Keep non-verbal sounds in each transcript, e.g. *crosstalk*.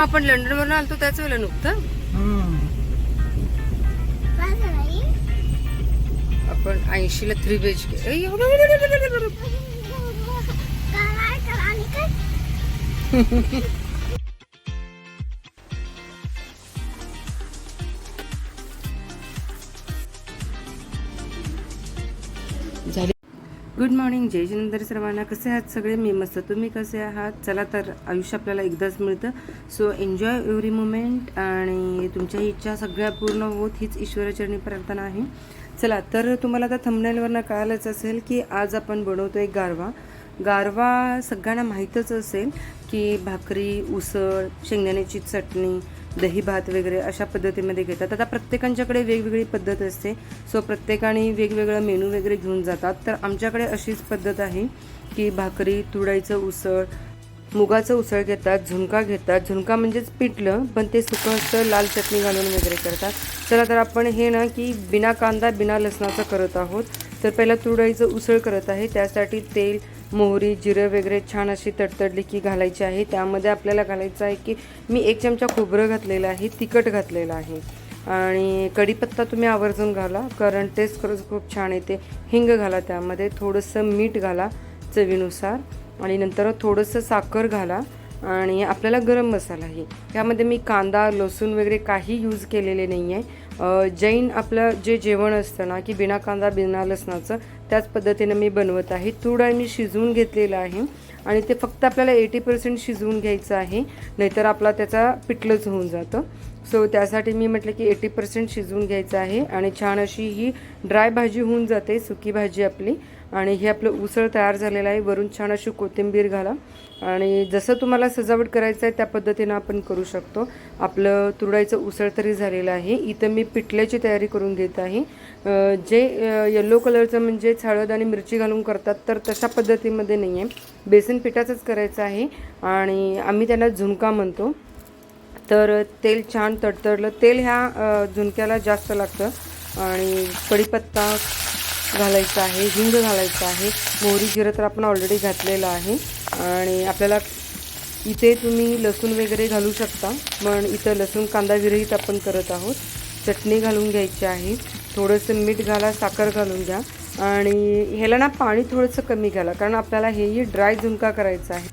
आपण लंडन वरून आलतो त्याच वेळेला नुकतं? आपण ऐंशी ला थ्री बेच काय? *laughs* गुड मॉर्निंग जय जिनेंद्र सर्वांना. कसे आहात सगळे? मी मस्त. तुम्ही कसे आहात? चला तर आयुष्य आपल्याला एकदाच मिळतं. सो एन्जॉय एव्हरी मुमेंट आणि तुमच्या इच्छा सगळ्या पूर्ण होत हीच ईश्वराचरणी प्रार्थना आहे. चला तर तुम्हाला आता थंबनेलवरनं कळालंच असेल की आज आपण बनवतो आहे गारवा. गारवा सगळ्यांना माहीतच असेल की भाकरी उसळ शेंगदाण्याची चटणी दही भात वगैरे अशा पद्धतीमध्ये घेतात. आता प्रत्येकांच्याकडे वेगवेगळी पद्धत असते. सो प्रत्येकाने वेगवेगळं मेनू वगैरे घेऊन जातात. तर आमच्याकडे अशीच पद्धत आहे की भाकरी तुडाईचं उसळ मुगाचं उसळ घेतात झुणका घेतात. झुणका म्हणजेच पिठलं पण ते सुकं असतं लाल चटणी घालून वगैरे करतात. चला तर आपण हे ना की बिना कांदा बिना लसणाचं करत आहोत. तर पहिला तुरडाईचं उसळ करत आहे. त्यासाठी तेल मोहरी जिरं वगैरे छान अशी तडतडली की घालायची आहे. त्यामध्ये आपल्याला घालायचं आहे की मी एक चमचा खोबरं घातलेलं आहे तिखट घातलेलं आहे. आणि कढीपत्ता तुम्ही आवर्जून घाला कारण टेस्ट खरंच खूप छान येते. हिंग घाला त्यामध्ये थोडंसं मीठ घाला चवीनुसार. आणि नंतर थोडंसं साखर घाला. आणि आपल्याला गरम मसाला आहे त्यामध्ये मी कांदा लसूण वगैरे काही यूज केलेले नाही आहे जैन आपलं जे जेवण असतं ना की बिना कांदा बिना लसणाचं त्याच पद्धतीनं मी बनवत आहे. तूड मी शिजवून घेतलेलं आहे आणि ते फक्त आपल्याला एटी पर्सेंट शिजवून घ्यायचं आहे नाहीतर आपला त्याचा पिठलंच होऊन जातं. सो त्यासाठी मी म्हटलं की एटी पर्सेंट शिजवून घ्यायचं आहे आणि छान अशी ही ड्राय भाजी होऊन जाते सुकी भाजी आपली. आणि हे आपलं उसळ तयार झालेलं आहे. वरून छान अशी कोथिंबीर घाला. आणि जसं तुम्हाला सजावट करायचं आहे त्या पद्धतीनं आपण करू शकतो. आपलं तुरडायचं उसळ तरी झालेलं आहे. इथं मी पिठल्याची तयारी करून घेत आहे. जे येलो कलरचं म्हणजे हळद आणि मिरची घालून करतात तर तशा पद्धतीमध्ये नाही आहे बेसन पिठाचंच करायचं आहे. आणि आम्ही त्यांना झुणका म्हणतो. तर तेल छान तडतडलं. तेल ह्या झुणक्याला जास्त लागतं. आणि कढीपत्ता घालायचं आहे हिंग घालायचं आहे. मोहरी जिरं तर आपण ऑलरेडी घातलेलं आहे. आणि आपल्याला इथे तुम्ही लसूण वगैरे घालू शकता पण इथं लसूण कांदा विरहित आपण करत आहोत. चटणी घालून घ्यायची आहे. थोडंसं मीठ घाला साखर घालून घ्या. आणि ह्याला ना पाणी थोडंसं कमी घाला कारण आपल्याला हेही ड्राय झुणका करायचा आहे.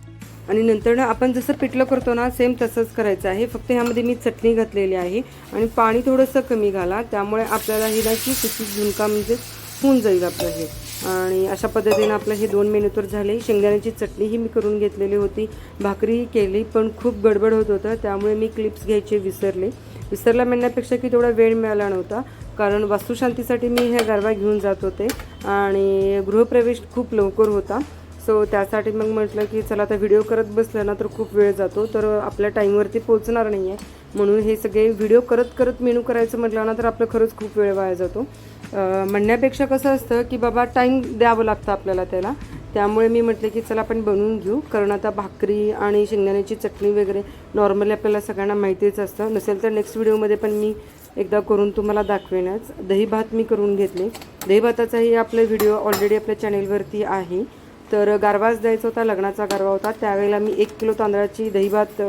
आणि नंतर ना आपण जसं पिठलं करतो ना सेम तसंच करायचं आहे. फक्त ह्यामध्ये मी चटणी घातलेली आहे. आणि पाणी थोडंसं कमी घाला. त्यामुळे आपल्याला ही ना की सुकी झुणका म्हणजे होऊन जाईल आपलं हे. आणि अशा पद्धतीने आपलं हे दोन मेनू तर झाले. शेंगदाण्याची चटणीही मी करून घेतलेली होती. भाकरी केली पण खूप गडबड होत होतं. त्यामुळे मी क्लिप्स घ्यायचे विसरले. विसरला म्हणण्यापेक्षा की तेवढा वेळ मिळाला नव्हता. कारण वास्तुशांतीसाठी मी हे गरबा घेऊन जात होते. आणि गृहप्रवेश खूप लवकर होता. सो त्यासाठी मग म्हटलं की चला आता व्हिडिओ करत बसलं ना तर खूप वेळ जातो. तर आपल्या टाईमवरती पोहोचणार नाही आहे म्हणून हे सगळे व्हिडिओ करत करत मेनू करायचं म्हटलं ना तर आपलं खरंच खूप वेळ वाया जातो. म्हणण्यापेक्षा कसं असतं की बाबा टाईम द्यावं लागतं आपल्याला त्याला. त्यामुळे मी म्हटलं की चला आपण बनवून घेऊ. कारण आता भाकरी आणि शेंगदाण्याची चटणी वगैरे नॉर्मली आपल्याला सगळ्यांना माहितीच असतं. नसेल तर नेक्स्ट व्हिडिओमध्ये पण मी एकदा करून तुम्हाला दाखवेनच. दही भात मी करून घेतले. दही भाताचाही आपला व्हिडिओ ऑलरेडी आपल्या चॅनेलवरती आहे. तर गारवाच द्यायचा होता लग्नाचा गारवा होता. त्यावेळेला मी एक किलो तांदळाची दहीभात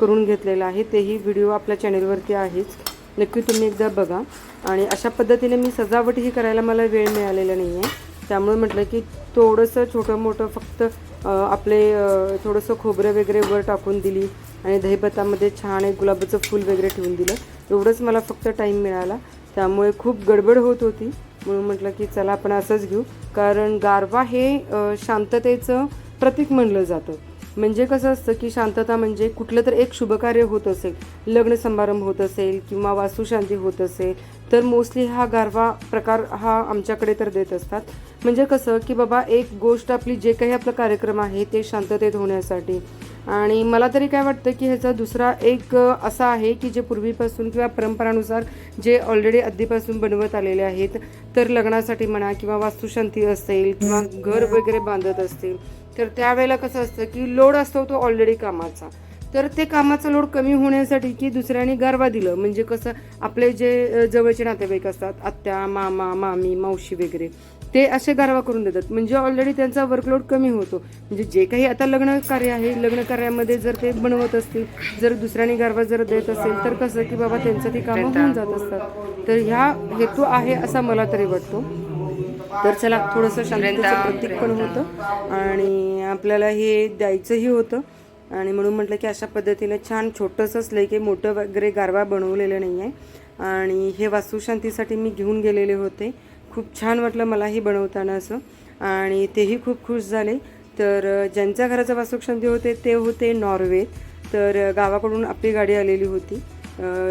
करून घेतलेला आहे. तेही व्हिडिओ आपल्या चॅनेलवरती आहेच. नक्की तुम्ही एकदा बघा. आणि अशा पद्धतीने मी सजावटही करायला मला वेळ मिळालेला नाही आहे त्यामुळे म्हटलं की थोडंसं छोटं मोठं फक्त आपले थोडंसं खोबरं वगैरे वर टाकून दिली आणि दहीभातामध्ये छान एक गुलाबाचं फूल वगैरे ठेवून दिलं. एवढंच मला फक्त टाईम मिळाला. त्यामुळे खूप गडबड होत होती. म्हणून म्हटलं की चला आपण असंच घेऊ. कारण गारवा हे शांततेचं प्रतीक म्हणलं जातं. म्हणजे कसं असतं की शांतता म्हणजे कुठलं तर एक शुभकार्य होत असेल लग्न समारंभ होत असेल किंवा वास्तुशांती होत असेल तर मोस्टली हा गारवा प्रकार हा आमच्याकडे तर देत असतात. म्हणजे कसं की बाबा एक गोष्ट आपली जे काही आपला कार्यक्रम आहे ते शांततेत होण्यासाठी. आणि मला तरी काय वाटतं की ह्याचा दुसरा एक असा आहे की जे पूर्वीपासून किंवा परंपरानुसार जे ऑलरेडी आधीपासून बनवत आलेले आहेत तर लग्नासाठी म्हणा किंवा वास्तुशांती असेल किंवा घर वगैरे बांधत असतील तर त्यावेळेला कसं असतं की लोड असतो तो ऑलरेडी कामाचा. तर ते कामाचा लोड कमी होण्यासाठी की दुसऱ्याने गारवा दिलं म्हणजे कसं आपले जे जवळचे नातेवाईक असतात आत्या मामा मामी मावशी वगैरे ते असे गारवा करून देतात. म्हणजे ऑलरेडी त्यांचा वर्कलोड कमी होतो. म्हणजे जे काही आता लग्न कार्य आहे लग्न कार्यामध्ये जर ते बनवत असतील जर दुसऱ्याने गारवा जर देत असेल तर कसं की बाबा त्यांचं ती कामं होऊन जात असतात. तर ह्या हेतू आहे असा मला तरी वाटतो. तर चला थोडंसं शांततेचं प्रतीक पण होतं. आणि आपल्याला हे द्यायचंही होतं. आणि म्हणून म्हटलं की अशा पद्धतीने छान छोटंसं असलं की मोठं वगैरे गारवा बनवलेलं नाही आहे आणि हे वास्तुशांतीसाठी मी घेऊन गेलेले होते. खूप छान वाटलं मलाही बनवताना असं. आणि तेही खूप खुश झाले. तर ज्यांच्या घराचं वास्तुशांती होते ते होते नॉर्वे. तर गावाकडून आपली गाडी आलेली होती.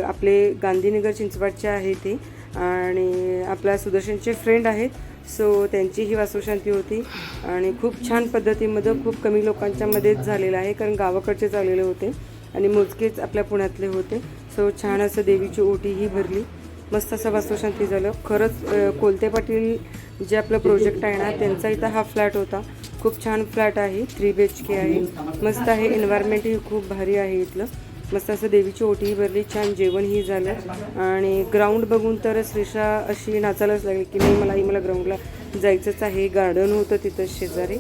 आपले गांधीनगर चिंचवडचे आहे ते. आणि आपल्या सुदर्शनचे फ्रेंड आहेत. सो त्यांचीही वास्तुशांती होती. आणि खूप छान पद्धतीमध्ये खूप कमी लोकांच्या मध्येच झालेलं आहे. कारण गावाकडचे आलेले होते. आणि मोजकेच आपल्या पुण्यातले होते. सो छान असं देवीची ओटीही भरली. मस्त असं वास्तुशांती झालं. खरंच कोलते पाटील जे आपलं प्रोजेक्ट आहे ना त्यांचा इथं हा फ्लॅट होता. खूप छान फ्लॅट आहे थ्री बी एच के आहे. मस्त आहे एन्व्हायरमेंटही खूप भारी आहे इथलं. मस्त असं देवीची ओटीही भरली छान जेवणही झालं. आणि ग्राउंड बघून तर श्रीषा अशी नाचायलाच लागली की नाही मलाही मला ग्राउंडला जायचंच आहे. गार्डन होतं तिथं शेजारी.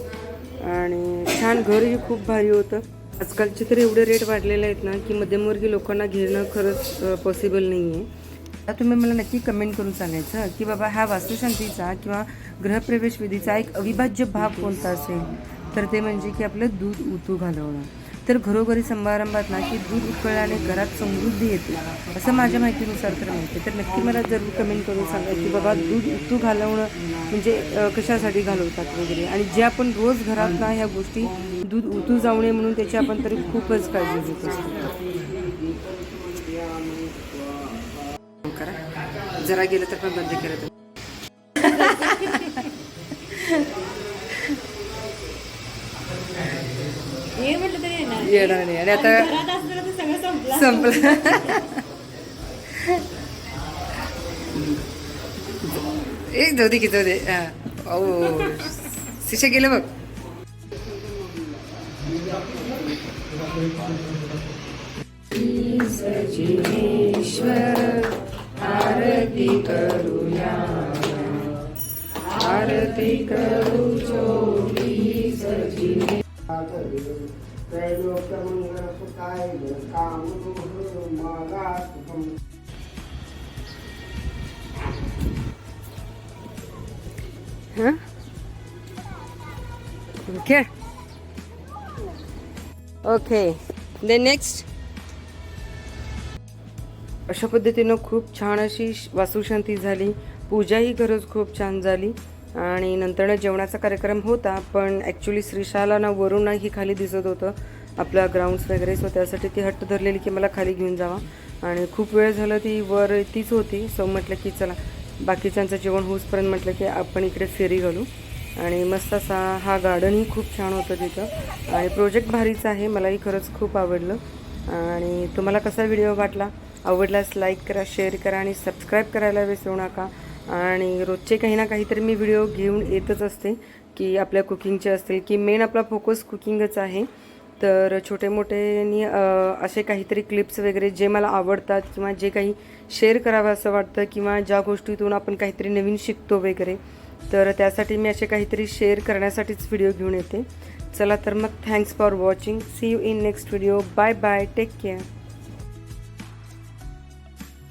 आणि छान घरही खूप भारी होतं. आजकालचे तर एवढे रेट वाढलेले आहेत ना की मध्यमवर्गीय लोकांना घेणं खरंच पॉसिबल नाही आहे आता तुम्ही मला नक्की कमेंट करून सांगायचं की बाबा हा वास्तुशांतीचा किंवा ग्रहप्रवेश विधीचा एक अविभाज्य भाग कोणता असेल? तर ते म्हणजे की आपलं दूध उतू घालवणं. तर घरोघरी समारंभात ना की दूध उकळल्याने घरात समृद्धी येते असं माझ्या माहितीनुसार तर माहिती आहे. तर नक्की मला जरूर कमेंट करून सांगा की बाबा दूध उतू घालवणं म्हणजे कशासाठी घालवतात वगैरे? आणि जे आपण रोज घरात ना ह्या गोष्टी दूध उतू जाऊ नये म्हणून त्याची आपण तरी खूपच काळजी घेत असतो. जरा गेलं तर पण बंद केलं तर. म्हटलं तरी येणार. येणार नाही. आणि आता संपलं. संपलं. एक जाऊ दे की जाऊ दे. हा. ओ शिशा गेलं बघ. आरती करूया आरती करू Huh? Okay. ओके दे नेक्स्ट अशा पद्धतीनं खूप छान अशी श- वास्तुशांती झाली. पूजाही खरंच खूप छान झाली. आणि नंतर जेवणाचा कार्यक्रम होता पण ॲक्च्युली श्रीशाला ना वरूनही खाली दिसत होतं. आपल्या ग्राउंड्स वगैरे सो त्यासाठी ती हट्ट धरलेली की मला खाली घेऊन जावा. आणि खूप वेळ झालं ती वर तीच होती सो म्हटलं की चला बाकीच्यांचं जेवण होऊसपर्यंत म्हटलं की आपण इकडे फेरी घालू. आणि मस्त असा हा गार्डनही खूप छान होतं तिथं. आणि प्रोजेक्ट भारीच आहे मलाही खरंच खूप आवडलं. आणि तुम्हाला कसा व्हिडिओ वाटला? आवडल्यास लाईक करा शेअर करा आणि सबस्क्राईब करायला विसरू नका. आणि रोजचे काही ना काहीतरी मी व्हिडिओ घेऊन येतच असते की आपल्या कुकिंगचे असतील की मेन आपला फोकस कुकिंगच आहे. तर छोटे मोठे असे काहीतरी क्लिप्स वगैरे जे मला आवडतात किंवा जे काही शेअर करावं असं वाटतं किंवा ज्या गोष्टीतून आपण काहीतरी नवीन शिकतो वगैरे तर त्यासाठी मी असे काहीतरी शेअर करण्यासाठीच व्हिडिओ घेऊन येते. चला तर मग thanks for watching see you in next video bye bye take care